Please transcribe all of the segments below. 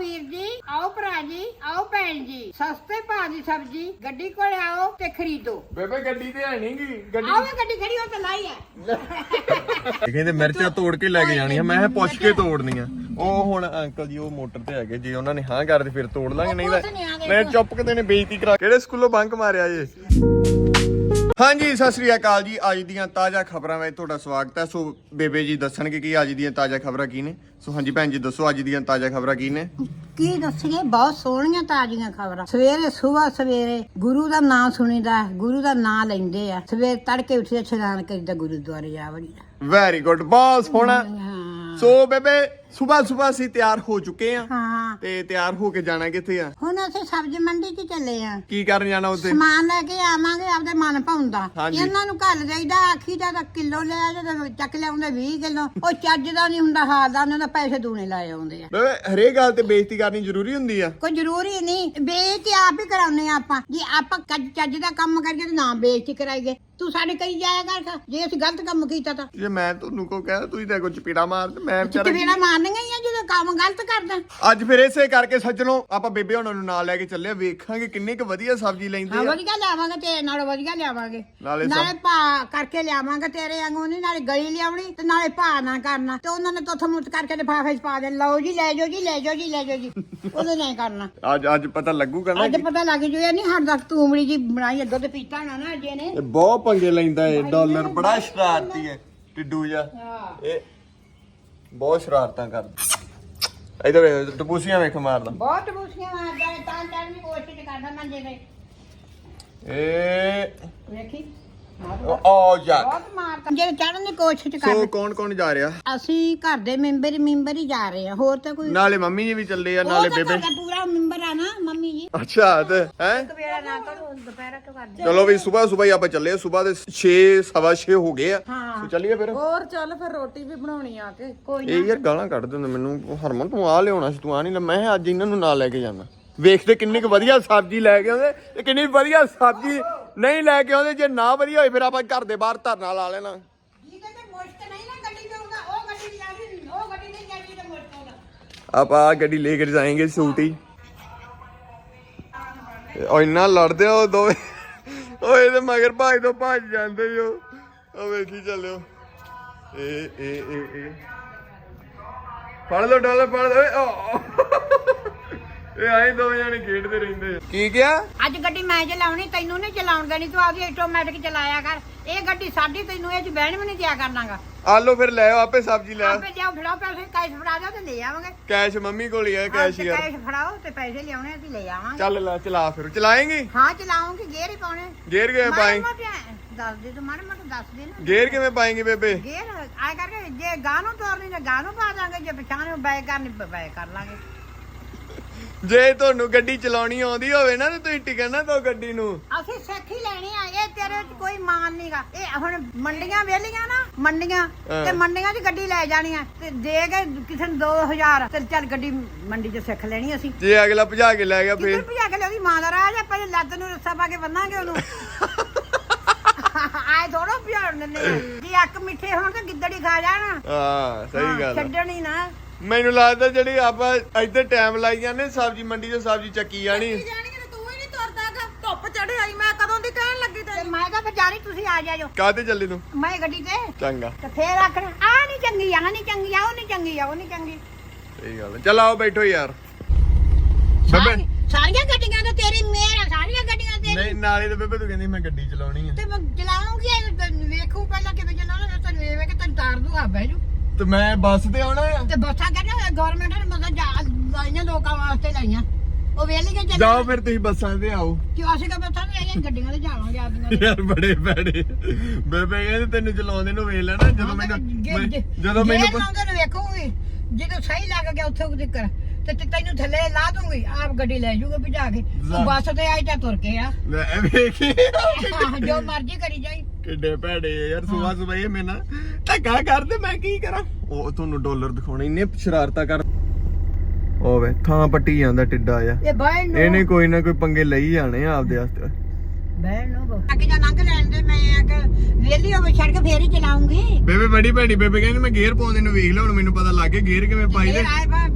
ਵੀਰ ਜੀ ਆਓ ਭਰਾ ਜੀ ਆਓ ਭੈਣ ਜੀ। ਸਸਤੇ ਭਾਅ ਦੀ ਸਬਜ਼ੀ ਗੱਡੀ ਕੋਲ ਆਓ ਤੇ ਖਰੀਦੋ। ਬੇਬੇ ਗੱਡੀ ਤੇ ਹੈ ਨਹੀਂਗੀ ਗੱਡੀ ਆਓ ਗੱਡੀ ਖੜੀ ਹੋ ਤੇ ਲਾਈ ਹੈ ਕਹਿੰਦੇ ਮਿਰਚਾਂ ਤੋੜ ਕੇ ਲੈ ਕੇ ਜਾਣੀਆਂ। ਮੈਂ ਕਿਹਾ ਪੁੱਛ ਕੇ ਤੋੜਨੀਆਂ। ਉਹ ਹੁਣ ਅੰਕਲ ਜੀ ਉਹ ਮੋਟਰ ਤੇ ਹੈਗੇ। ਜੇ ਉਹਨਾਂ ਨੇ ਹਾਂ ਕਰਦੇ ਫਿਰ ਤੋੜ ਲਾਂਗੇ। ਨਹੀਂ ਤਾਂ। ਮੈਂ ਚੁੱਪ ਕਿਤੇ ਨੇ ਬੇਇੱਜ਼ਤੀ ਕਰਾ ਕਿਹੜੇ ਸਕੂਲੋਂ ਬੰਕ ਮਾਰਿਆ ਜੇ? ਹਾਂਜੀ ਸਤਿ ਸ੍ਰੀ ਅਕਾਲ ਜੀ। ਅੱਜ ਦੀਆਂ ਤਾਜ਼ਾ ਖਬਰਾਂ ਵਿੱਚ ਤੁਹਾਡਾ ਸਵਾਗਤ ਹੈ। ਸੋ ਬੇਬੇ ਜੀ ਦੱਸਣਗੇ ਕਿ ਅੱਜ ਦੀਆਂ ਤਾਜ਼ਾ ਖਬਰਾਂ ਕੀ ਨੇ? ਸੋ ਹਾਂਜੀ ਭੈਣ ਜੀ ਦੱਸੋ ਅੱਜ ਦੀਆਂ ਤਾਜ਼ਾ ਖਬਰਾਂ ਕੀ ਨੇ? ਕੀ ਦੱਸੀਏ? ਬਹੁਤ ਸੋਹਣੀਆਂ ਤਾਜ਼ੀਆਂ ਖਬਰਾਂ। ਸਵੇਰੇ ਸਵੇਰ ਸਵੇਰੇ ਗੁਰੂ ਦਾ ਨਾਮ ਸੁਣੀਦਾ ਗੁਰੂ ਦਾ ਨਾਮ ਲੈਂਦੇ ਆ। ਸਵੇਰ ਤੜਕੇ ਉੱਠਦੇ ਇਸ਼ਨਾਨ ਕਰੀਦਾ ਗੁਰਦੁਆਰੇ ਜਾ ਵੜੀਦਾ। ਵੈਰੀ ਗੁੱਡ ਬਹੁਤ ਸੋਹਣਾ। ਸੋ ਬੇਬੇ ਸਵੇਰ ਸਵੇਰ ਅਸੀਂ ਤਿਆਰ ਹੋ ਚੁੱਕੇ ਆ। ਹਾਂ। ਤੇ ਤਿਆਰ ਹੋ ਕੇ ਜਾਣਾ ਕਿੱਥੇ ਆ? ਹੁਣ ਅਸੀਂ ਸਬਜ਼ੀ ਮੰਡੀ 'ਚ ਚੱਲੇ ਆ। ਕੀ ਕਰਨ ਜਾਣਾ ਉੱਥੇ? ਸਮਾਨ ਲੈ ਕੇ ਆਵਾਂਗੇ ਆਪਦੇ ਮਨ ਹਾਂਜੀ। ਇਹਨਾਂ ਨੂੰ ਘੱਲ ਜਾਈਦਾ ਆਖੀ ਦਾ ਤਾਂ ਕਿਲੋ ਲੈ ਆ ਜਦੋਂ ਚੱਕ ਲਿਆਉਂਦੇ 20 ਕਿਲੋ। ਉਹ ਚੱਜ ਦਾ ਨਹੀਂ ਹੁੰਦਾ ਹਾਲ ਦਾ ਉਹਨਾਂ ਦਾ ਪੈਸੇ ਦੂਣੇ ਲਾਏ ਆਉਂਦੇ ਆ। ਬੇਬੇ ਹਰੇਕ ਗੱਲ ਤੇ ਬੇਇੱਜ਼ਤੀ ਕਰਨੀ ਜ਼ਰੂਰੀ ਹੁੰਦੀ ਆ। ਕੋਈ ਜ਼ਰੂਰੀ ਨਹੀਂ ਬੇਇੱਜ਼ਤੀ ਆਪ ਹੀ ਕਰਾਉਨੇ ਆ ਆਪਾਂ। ਜੇ ਆਪਾਂ ਕੱਜ- ਚੱਜ ਦਾ ਕੰਮ ਕਰੀਏ ਤਾਂ ਨਾ ਬੇਇੱਜ਼ਤੀ ਕਰਾਈਏ। ਤੂੰ ਸਾਡੇ ਕਰੀ ਜਾਇਆ ਕਰ ਜੇ ਅਸੀਂ ਗਲਤ ਕੰਮ ਕੀਤਾ ਤਾਂ। ਜੇ ਮੈਂ ਤੁਹਾਨੂੰ ਕੋ ਕਹਿ ਤੁਸੀਂ ਤਾਂ ਕੁਝ ਪੀੜਾ ਮਾਰ ਤੇ ਮੈਂ ਵਿਚਾਰਾ ਚਪੇੜਾ ਹੀ ਆ ਜਦੋਂ ਕੰਮ ਗਲਤ ਕਰਦਾ। ਅੱਜ ਫਿਰ ਇਸੇ ਕਰਕੇ ਸੱਜਣੋ ਆਪਾਂ ਬੇਬੇ ਉਹਨਾਂ ਨੂੰ ਨਾਲ ਲੈ ਕੇ ਚੱਲੇ ਆ, ਵੇਖਾਂਗੇ ਕਿੰਨੀ ਕੁ ਵਧੀਆ ਸਬਜ਼ੀ ਹਾਂ ਲੈਂਦੇ ਆ। ਵਧੀਆ ਲਿਆਵਾਂਗੇ ਤੇ ਨਾਲ ਵਧੀਆ ਲਿਆਵਾਂਗੇ। ਨਾਲੇ ਸਭ- ਨਾਲੇ ਭਾ ਕਰਕੇ ਲਿਆਵਾਂਗੇ ਤੇਰੇ ਵਾਂਗੂ ਨਹੀਂ ਨਾਲੇ ਗਲੀ ਲਿਆਉਣੀ ਤੇ ਨਾਲੇ ਭਾ ਨਾ ਕਰਨਾ। ਤੇ ਉਹਨਾਂ ਨੇ ਤੋਥ ਮੁੱਤ ਕਰਕੇ ਲਿਫਾਫੇ 'ਚ ਪਾ ਦੇ ਲਓ ਜੀ ਲੈ ਜਾਓ ਜੀ ਲੈ ਜਾਓ ਜੀ ਲੈ ਜਾਓ ਜੀ। ਉਹਨੇ ਨਹੀਂ ਕਰਨਾ। ਅੱਜ ਅੱਜ ਪਤਾ ਲੱਗੂਗਾ ਨਾ ਅੱਜ ਪਤਾ ਲੱਗ ਜੂ ਇਹ ਨਹੀਂ ਹਟਦਾ ਤੂੰਬੜੀ ਜੀ ਬਣਾਈ ਅੱਗੋਂ ਤੇ ਪੀਤਾ ਨਾ ਨਾ ਅਜੇ ਨੇ ਇਹ ਬਹੁਤ ਪੰਗੇ ਲੈਂਦਾ ਏ ਡਾਲਰ ਬੜਾ ਸ਼ਰਾਰਤੀ ਹੈ ਟਿੱਡੂ ਜਾ ਹਾਂ। ਇਹ ਬਹੁਤ ਸ਼ਰਾਰਤਾਂ ਕਰਦਾ। ਇਧਰ ਵੇਖ ਟਪੂਸੀਆਂ ਵੇਖ ਮਾਰਦਾ। ਬਹੁਤ ਬੂਸੀਆਂ ਮਾਰਦਾ ਤਾਂ ਚੜ੍ਹਨ ਦੀ ਕੋਸ਼ਿਸ਼ ਕਰਦਾ ਮੰਜੇ ਤੇ ਏ ਵੇਖੀ। ਆ ਜਾ ਬਹੁਤ ਮਾਰਦਾ। ਜੇ ਚੜ੍ਹਨ ਦੀ ਕੋਸ਼ਿਸ਼ ਸੋ ਕਰਦਾ ਕੌਣ ਕੌਣ ਜਾ ਰਿਹਾ? ਅਸੀਂ ਘਰ ਦੇ ਮੈਂਬਰ ਹੀ ਮੈਂਬਰ ਹੀ ਜਾ ਰਹੇ ਆ ਹੋਰ ਤਾਂ ਕੋਈ ਨਾਲੇ ਮੰਮੀ ਜੀ ਵੀ ਚੱਲੇ ਆ ਉਹ ਨਾਲੇ ਤਾਂ ਬੇਬੇ ਘਰ ਦਾ ਪੂਰਾ ਮੈਂਬਰ ਆ ਨਾ ਮੰਮੀ ਜੀ। ਅੱਛਾ ਤੇ ਹੈ? ਵੇੜਾ ਨਾ ਕਰੋ ਦੁਪਹਿਰ ਤੋਂ ਕਰਦੇ ਚਲੋ ਵੀ ਸਵੇਰ ਸਵੇਰ ਹੀ ਆਪਾਂ ਚੱਲੇ ਸਵੇਰ ਦੇ 6 ਸਵਾ 6 ਹੋ ਗਏ ਆ। ਹਾਂ। ਸੋ ਚੱਲੀਏ ਫਿਰ। ਹੋਰ ਚੱਲ ਫਿਰ ਰੋਟੀ ਵੀ ਬਣਾਉਣੀ ਆ ਕੇ। ਕੋਈ ਇਹ ਯਾਰ ਗਾਲਾਂ ਕੱਢ ਦਿੰਦੇ ਮੈਨੂੰ। ਹਰਮਨ ਤੂੰ ਆ ਲਿਆਉਣਾ ਸੀ ਤੂੰ ਆ ਨਹੀਂ ਲੈ ਮੈਂ ਕਿਹਾ ਅੱਜ ਇਹਨਾਂ ਨੂੰ ਨਾਲ ਲੈ ਕੇ ਜਾਣਾ। ਵੇਖਦੇ ਕਿੰਨੀ ਕੁ ਵਧੀਆ ਸਬਜ਼ੀ ਲੈ ਕੇ ਆਉਂਦੇ ਤੇ ਕਿੰਨੀ ਵਧੀਆ ਸਬਜ਼ੀ ਨਹੀਂ ਲੈ ਕੇ ਆਉਂਦੇ ਜੇ ਨਾ ਵਧੀਆ ਹੋਈ ਫਿਰ ਆਪਾਂ ਘਰ ਦੇ ਬਾਹਰ ਧਰਨਾ ਲਾ ਲੈਣਾ। ਜਿਹਦੇ ਤੇ ਮੁਸ਼ਕ ਨਹੀਂ ਨਾ ਗੱਡੀ ਤੇ ਆਉਂਦਾ ਉਹ ਗੱਡੀ ਜਾਂਦੀ ਉਹ ਗੱਡੀ ਨਹੀਂ ਜਾਂਦੀ ਤੇ ਮੁਸ਼ਕ ਆਉਂਦਾ। ਆਪਾਂ ਆ ਗੱਡੀ ਲੈ ਕੇ ਜਾਏਂਗੇ ਸੂਟੀ। ਓ ਇੰਨਾ ਲੜਦੇ ਆ ਉਹ ਦੋਵੇਂ। ਓਏ ਇਹਦੇ ਮਗਰ ਭੱਜ ਤੋਂ ਭੱਜ ਜਾਂਦੇ ਜੋ ਉਹ। ਵੇਖੀ ਚੱਲਿਓ। ਏ ਏ ਏ ਏ ਫੜ ਲੋ ਡਾਲਰ ਫੜ ਲਓ। ਓਏ ਓ। ਇਹ ਆਈ ਦੋ ਜਣੇ ਖੇਡਦੇ ਰਹਿੰਦੇ ਆ। ਕੀ ਕਿਹਾ? ਅੱਜ ਗੱਡੀ ਮੈਂ ਚਲਾਉਣੀ ਤੈਨੂੰ ਨਹੀਂ ਚਲਾਉਣ ਦੇਣੀ ਤੂੰ ਆਪਦੀ ਆਟੋਮੈਟਿਕ ਚਲਾਇਆ ਕਰ। ਇਹ ਗੱਡੀ ਸਾਡੀ ਤੈਨੂੰ ਇਹ ਚ ਬਹਿਣ ਵੀ ਨਹੀਂ ਦਿਆ ਕਰਨਾਗਾ। ਆ ਲੋ ਫਿਰ ਲੈ ਆਓ ਆਪੇ ਸਬਜ਼ੀ ਲੈ ਆਓ। ਆਪੇ ਜਾਓ ਫੜਾਓ ਪੈਸੇ ਕੈਸ਼ ਫੜਾ ਦਿਓ ਤੇ ਲੈ ਆਵਾਂਗੇ। ਕੈਸ਼ ਮੰਮੀ ਕੋਲ ਹੀ ਆ ਆਹ ਕੈਸ਼ ਯਾਰ। ਕੈਸ਼ ਫੜਾਓ ਤੇ ਪੈਸੇ ਲਿਆਉਣੇ ਅਸੀਂ ਲੈ ਆਵਾਂਗੇ। ਚੱਲ ਲੈ ਚਲਾ ਫਿਰ। ਚਲਾਏਂਗੀ? ਹਾਂ ਚਲਾਉਂਗੀ ਗੇਰ ਹੀ ਪਾਉਣੇ। ਗੇਰ ਕਿਵੇਂ ਪਾਏਂ ਮੋਟੇ ਦੱਸ ਦੇ ਤੂੰ ਮਾੜੇ ਮੋਟੇ ਦੱਸ ਦੇ ਨਾ। ਗੇਰ ਕਿਵੇਂ ਪਾਏਂਗੀ ਬੇਬੇ? ਗੇਰ ਆਏ ਕਰਕੇ ਜੇ ਗਾਂ ਨੂੰ ਤੋਰਨੀ ਤੇ ਗਾਂ ਨੂੰ ਪਾ ਦਾਂਗੇ ਜੇ ਪਛਾਣੇ ਬੈ ਕਰਨੀ ਬੈ ਕਰ ਲਾਂਗੇ। ਜੇ ਤੁਹਾਨੂੰ ਗੱਡੀ ਚਲਾਉਣੀ ਆਉਂਦੀ ਹੋਵੇ ਨਾ ਤੇ ਤੁਸੀਂ ਟਿਕਣ ਨਾ ਦੋ ਗੱਡੀ ਨੂੰ। ਅਸੀਂ ਸਿੱਖ ਹੀ ਲੈਣੀ ਆ ਇਹ ਤੇਰੇ ਚ ਕੋਈ ਮਾਨ ਨਹੀਂਗਾ ਇਹ ਹੁਣ ਮੰਡੀਆਂ ਵੇਲੀਆਂ ਨਾ ਮੰਡੀਆਂ ਹਾਂ। ਤੇ ਮੰਡੀਆਂ 'ਚ ਗੱਡੀ ਲੈ ਜਾਣੀ ਆ ਤੇ ਦੇ ਕੇ ਕਿਸੇ ਨੂੰ 2000 ਤੇ ਚੱਲ ਗੱਡੀ ਮੰਡੀ 'ਚ ਸਿੱਖ ਲੈਣੀ ਅਸੀਂ। ਜੇ ਅਗਲਾ ਭਜਾ ਕੇ ਲੈ ਗਿਆ ਕਿੱਧਰ ਫੇਰ। ਭਜਾ ਕੇ ਲਿਆਉਦੀ? ਮਾਂ ਦਾ ਰਾਜ ਆਪਾਂ ਜੇ ਲੱਤ ਨੂੰ ਰੱਸਾ ਪਾ ਕੇ ਬੰਨਾਂਗੇ ਉਹਨੂੰ। ਆਏ ਥੋੜੋ ਭਜਾਉਣ ਦਿੰਦੇ ਆ। ਜੇ ਅੱਕ ਮਿੱਠੇ ਹੋਣ ਤਾਂ ਗਿੱਦੜੀ ਖਾ ਜਾਣ। ਹਾਂ ਸਹੀ ਗੱਲ ਆ। ਛੱਡਣੀ ਨਾ। ਮੈਨੂੰ ਲੱਗਦਾ ਜਿਹੜੀ ਆਪਾਂ ਇੱਧਰ ਟਾਈਮ ਲਾਈ ਜਾਂਦੇ ਸਬਜ਼ੀ ਮੰਡੀ 'ਚ ਸਬਜ਼ੀ ਚੱਕੀ ਜਾਣੀ। ਜਾਣੀ ਤੇ ਤੂੰ ਹੀ ਨਹੀਂ ਤੁਰਦਾਗਾ ਧੁੱਪ ਚੜੇ ਆਈ ਮੈਂ ਕਦੋਂ ਦੀ ਕਹਿਣ ਲੱਗੀ ਤੇ ਤੈਨੂੰ ਮੈਂ ਕਿਹਾ ਵਿਚਾਰੀ ਤੁਸੀਂ ਆ ਜਾਇਓ। ਕਾਹਤੇ ਚੱਲੇ ਤੂੰ? ਮੈਂ ਗੱਡੀ ਤੇ। ਚੰਗਾ। ਤੇ ਫੇਰ ਆਖਣਾ ਆ ਨਹੀਂ ਚੰਗੀ ਆ ਨਹੀਂ ਚੰਗੀ ਆ ਉਹ ਨਹੀਂ ਚੰਗੀ ਆ ਉਹ ਨਹੀਂ ਚੰਗੀ। ਸਹੀ ਗੱਲ ਆ। ਚੱਲ ਆਓ ਬੈਠੋ ਯਾਰ। ਸਾਰੀ- ਸਾਰੀਆਂ ਗੱਡੀਆਂ ਤਾਂ ਤੇਰੀ ਮੇਰ ਆ ਸਾਰੀਆਂ ਗੱਡੀਆਂ ਤੇਰੀ। ਨਹੀਂ ਨਾਲੇ ਤੇ ਬੇਬੇ ਤੂੰ ਕਹਿੰਦੀ ਮੈਂ ਗੱਡੀ ਚਲਾਉਣੀ ਆ। ਤੇ ਮੈਂ ਚਲਾਉਂਗੀ ਇਹ ਤਾਂ ਵੇਖੂ ਪਹਿਲਾਂ ਕਿਵੇਂ ਚਲਾਉਣਾ ਤਾਂ ਵੇਖ ਕੇ ਤੈਨੂੰ ਤਾਰ ਦੂਗਾ ਬਹਿ ਜੂ ਤੇ ਮੈਂ ਬੱਸ ਤੇ ਆਉਣਾ ਆ। ਤੇ ਬੱਸਾਂ ਕਹਿੰਦੇ ਗਵਰਨਮੈਂਟ ਨੇ ਮਤਲਬ ਜਾ ਲਾਈਆਂ ਲੋਕਾਂ ਵਾਸਤੇ ਲਾਈਆਂ। ਉਹ ਵੇਲੀਆਂ ਚੱਲ ਜਾਓ ਫਿਰ ਤੁਸੀਂ ਬੱਸਾਂ ਤੇ ਆਓ। ਕਿਉਂ? ਅਸੀਂ ਕਾ ਬੱਸਾਂ ਤੇ ਆਈਆਂ ਗੱਡੀਆਂ ਤੇ ਜਾਵਾਂਗੇ ਆਪਦੀਆਂ ਤੇ। ਯਾਰ ਬੜੇ ਬੜੇ ਬੇਬੇ ਕਹਿੰਦੇ ਤੈਨੂੰ ਚਲਾਉਂਦੇ ਨੂੰ ਵੇਖ ਲੈਣਾ ਜਦੋਂ ਮੈਨੂੰ ਮੈਂ- ਜਦੋਂ ਮੈਨੂੰ ਜੇ ਲਾਉਂਦੇ ਨੂੰ ਵੇਖੂਗੀ ਜਦੋਂ ਸਹੀ ਲੱਗ ਗਿਆ ਉੱਥੇ ਜ਼ਿਕਰ ਤੇ ਤੇ ਤੈਨੂੰ ਥੱਲੇ ਲਾ ਦੂੰਗੀ ਆਪ ਗੱਡੀ ਲੈ ਜੂਗਾ ਭਜਾ ਕੇ। ਤੂੰ ਬੱਸ ਤੇ ਆਈ ਤਾਂ ਤੁਰ ਕੇ ਆ। ਲੈ ਵੇਖੀ। ਆਹ, ਜੋ ਮਰਜ਼ੀ ਕਰੀ ਜਾਈ। ਕਿੱਡੇ ਭੈੜੇ ਆ ਯਾਰ ਸੁਬਾ ਸੁਬਾ ਇਹ ਨਾਲ ਧੱਕਾ ਕਰਦੇ ਮੈਂ ਕੀ ਕਰਾਂ? ਉਹ ਤੁਹਾਨੂੰ ਡਾਲਰ ਦਿਖਾਉਣੇ ਇੰਨੇ ਸ਼ਰਾਰਤਾਂ ਕਰ ਉਹ ਵੇ ਥਾਂ ਪੱਟੀ ਜਾਂਦਾ ਟਿੱਡਾ ਆ ਇਹ ਬਹਿਣ ਨੂੰ। ਇਹਨੇ ਕੋਈ ਨਾ ਕੋਈ ਪੰਗੇ ਲਈ ਜਾਣੇ ਆ ਆਪਦੇ ਵਾਸਤੇ। ਬਹਿਣ ਨੂੰ ਅੱਗੇ ਜਾਂ ਲੰਘ ਲੈਣ ਦੇ ਮੈਂ ਆ ਕੇ ਵੇਲੀ ਹੋਵੇ ਛੱਡ ਕੇ ਫੇਰ ਹੀ ਚਲਾਉਂਗੀ। ਬੇਬੇ ਬੜੀ ਭੈੜੀ ਬੇਬੇ ਕਹਿੰਦੀ ਮੈਂ ਗੇਅਰ ਪਾਉਂਦੇ ਨੂੰ ਵੇਖ ਲਿਆ ਹੁਣ ਮੈਨੂੰ ਪਤਾ ਲੱਗ ਗਿਆ ਗੇਅਰ ਕਿਵੇਂ ਪਾਈਦੇ ਫੇਰ ਆਏ ਬਾ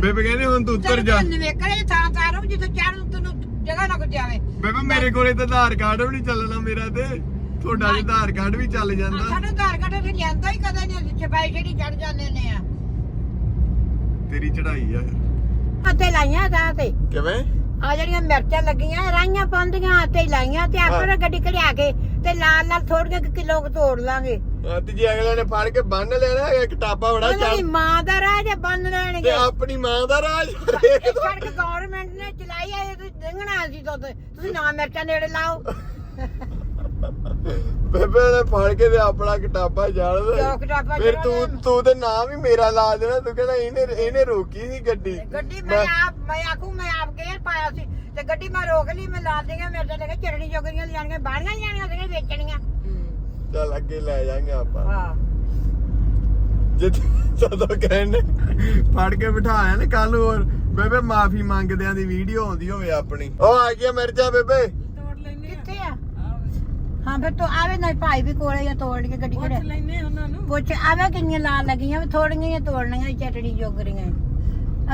ਬੇਬੇ ਕਹਿੰਦੀ ਹੁਣ ਤੂੰ ਉੱਤਰ ਜਾ। ਨਵੇਕੜੇ ਥਾਂ ਥਾਂ ਨੂੰ ਜਿੱਥੇ ਚੜ੍ਹਨ ਤੈਨੂੰ ਜਗ੍ਹਾ ਲੱਗ ਜਾਵੇ। ਬੇਬੇ ਮੇਰੇ ਕੋਲੇ ਤਾਂ ਆਧਾਰ ਕਾਰਡ ਵੀ ਨਹੀਂ ਚੱਲਣਾ ਮੇਰਾ ਤੇ। ਤੁਹਾਡਾ ਜੇ ਆਧਾਰ ਕਾਰਡ ਵੀ ਚੱਲ ਜਾਂਦਾ। ਸਾਡਾ ਧਾਰ ਘਟੇ ਤੇ ਜਾਂਦਾ ਹੀ ਕਦੇ ਨਹੀਂ ਛਪਾਈ ਜਿਹੜੀ ਚੜ ਜਾਂਦੇ ਨੇ ਆ। ਤੇਰੀ ਚੜਾਈ ਆ। ਹੱਥੇ ਲਾਈਆਂ ਦਾ ਤੇ। ਕਿਵੇਂ? ਆ ਜਿਹੜੀਆਂ ਮਿਰਚਾਂ ਲੱਗੀਆਂ ਰਾਈਆਂ ਪਾਉਂਦੀਆਂ ਹੱਥੇ ਹੀ ਲਾਈਆਂ ਤੇ ਆਪਰ ਗੱਡੀ ਕਢਿਆ ਕੇ ਤੇ ਲਾਲ ਲਾਲ ਥੋੜੀਆਂ ਕੁ ਕਿਲੋ ਕੁ ਤੋੜ ਲਾਂਗੇ। ਤੇ ਜੇ ਅਗਲੇ ਨੇ ਫੜ ਕੇ ਬੰਨ ਲੈਣਾ ਇੱਕ ਟਾਪਾ ਬੜਾ ਉਹਨਾਂ ਦੀ ਚੱਲ। ਮਾਂ ਦਾ ਰਾਜ ਬੰਨ ਤੇ ਲੈਣਗੇ ਆਪਣੀ ਮਾਂ ਦਾ ਰਾਜ ਇਹ ਸੜਕ ਗਵਰਨਮੈਂਟ ਨੇ ਚਲਾਈ ਹੈ ਇਹ ਤੁਸੀਂ ਡੰਗਣਾ ਸੀ ਤੋਂ ਤੁਸੀਂ ਨਾ ਮਿਰਚਾਂ ਨੇੜੇ ਲਾਓ। ਬੇਬੇ ਨੇ ਫੜ ਕੇ ਤੇ ਆਪਣਾ ਕਿਤਾਬਾ ਕਿਉਂ ਕਿਤਾਬਾਂ ਫਿਰ? ਤੂੰ ਤੂੰ ਤੇ ਨਾਮ ਹੀ ਮੇਰਾ ਲਾ ਦੇਣਾ ਤੂੰ ਕਹਿੰਦਾ ਇਹਨੇ ਇਹਨੇ ਰੋਕੀ ਸੀ ਗੱਡੀ। ਗੱਡੀ ਮੈਂ ਆਪ ਮੈਂ ਆਖੂ ਮੈਂ ਆਪ ਗੇਰ ਪਾਇਆ ਸੀ। ਤੇ ਗੱਡੀ ਮੈਂ ਰੋਕ ਲਈ ਮੈਂ ਲਾ ਦੇਗਾ ਮਿਰਚਾਂ ਲੈ ਕੇ ਚਟਣੀ ਜੋਗਰੀਆਂ ਲਿਆਣੀਆਂ ਬਾੜੀਆਂ ਲਿਆਣੀਆਂ ਸੀਗੀਆਂ ਵੇਚਣੀਆਂ ਚੱਲ ਅੱਗੇ ਲੈ ਜਾਾਂਗੇ ਆਪਾਂ। ਹਾਂ। ਜਿੱਦ ਕਹਿੰਦੇ ਫੜ ਕੇ ਬਿਠਾਇਆ ਨੇ ਕੱਲ ਹੋਰ। ਬੇਬੇ ਮਾਫੀ ਮੰਗਦਿਆਂ ਦੀ ਵੀਡੀਓ ਆਉਂਦੀ ਹੋਵੇ ਆਪਣੀ। ਉਹ ਆ ਗਿਆ ਮਿਰਜਾ ਬੇਬੇ। ਤੋੜ ਲੈਨੇ ਕਿੱਥੇ ਆ? ਹਾਂ ਫਿਰ ਤੂੰ ਆਵੇ ਨਾ ਭਾਈ ਵੀ ਕੋਲੇ ਜਾਂ ਤੋੜ ਕੇ ਗੱਡੀ ਪੁੱਛ ਲੈਨੇ ਉਹਨਾਂ ਨੂੰ। ਪੁੱਛ ਆਵੇ ਕਿੰਨੀਆਂ ਲਾਲ ਲੱਗੀਆਂ ਵੀ ਥੋੜੀਆਂ ਹੀ ਤੋੜਨੀਆਂ ਚਟਣੀ ਜੋਗਰੀਆਂ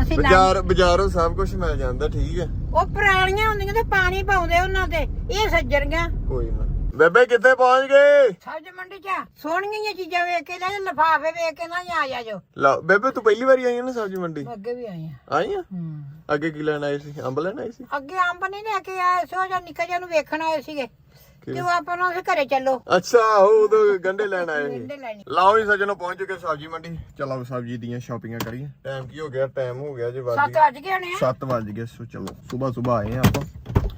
ਅਸੀਂ ਲਾ- ਬਾਜ਼ਾਰ ਬਾਜ਼ਾਰੋਂ ਸਭ ਕੁਝ ਮਿਲ ਜਾਂਦਾ ਠੀਕ ਹੈ ਉਹ ਪੁਰਾਣੀਆਂ ਹੁੰਦੀਆਂ ਤੇ ਪਾਣੀ ਪਾਉਂਦੇ ਉਹਨਾਂ ਤੇ ਇਹ ਸੱਜਰੀਆਂ ਕੋਈ ਨਾ। ਬੇਬੇ ਕਿੱਥੇ ਪਹੁੰਚ ਗਏ? ਸਬਜ਼ ਮੰਡੀ ਚ। ਸੋਹਣੀਆਂ ਜਿਹੀਆਂ ਚੀਜ਼ਾਂ ਵੇਖ ਕੇ ਲੈ ਲਫਾਫੇ ਵੇਖ ਕੇ ਨਾ ਆ ਜਾ ਜੋ। ਲਓ ਬੇਬੇ ਤੂੰ ਪਹਿਲੀ ਵਾਰੀ ਆਈ ਹੈ ਨਾ ਸਬਜ਼ੀ ਮੰਡੀ? ਅੱਗੇ ਵੀ ਆਏ ਆ। ਆਈ ਆ? ਹੂੰ। ਅੱਗੇ ਕੀ ਲੈਣ ਆਈ ਸੀ? ਅੰਬ ਲੈਣ ਆਈ ਸੀ? ਅੱਗੇ ਅੰਬ ਨਹੀਂ ਲੈ ਕੇ ਆਏ ਸੋ ਜਾਂ ਨਿੱਕਾ ਜਿਹਾ ਨੂੰ ਵੇਖਣ ਆਏ ਸੀਗੇ। ਕੀ? ਉਹ ਆਪਾਂ ਨੂੰ ਉਹਦੇ ਘਰੇ ਚੱਲੋ। ਅੱਛਾ ਉਹ ਉਦੋਂ ਗੰਡੇ ਲੈਣ ਆਏ ਸੀ। ਗੰਢੇ ਲੈਣੇ। ਲਓ ਜੀ ਸੱਜਣੋ ਪਹੁੰਚ ਚੁੱਕੇ ਸਬਜ਼ੀ ਮੰਡੀ। ਚਲੋ ਸਬਜ਼ੀ ਦੀਆਂ ਸ਼ਾਪਿੰਗਾਂ ਕਰੀਏ। ਟਾਈਮ ਕੀ ਹੋ ਗਿਆ? ਟਾਈਮ ਹੋ ਗਿਆ ਜੀ ਵੱਜ ਸੱਤ ਵੱਜ ਗਏ ਨੇ 7 ਵੱਜ ਗਏ ਸੋ ਚਲੋ ਸਵੇਰ ਸਵੇਰ ਆਏ ਆ ਆਪਾਂ।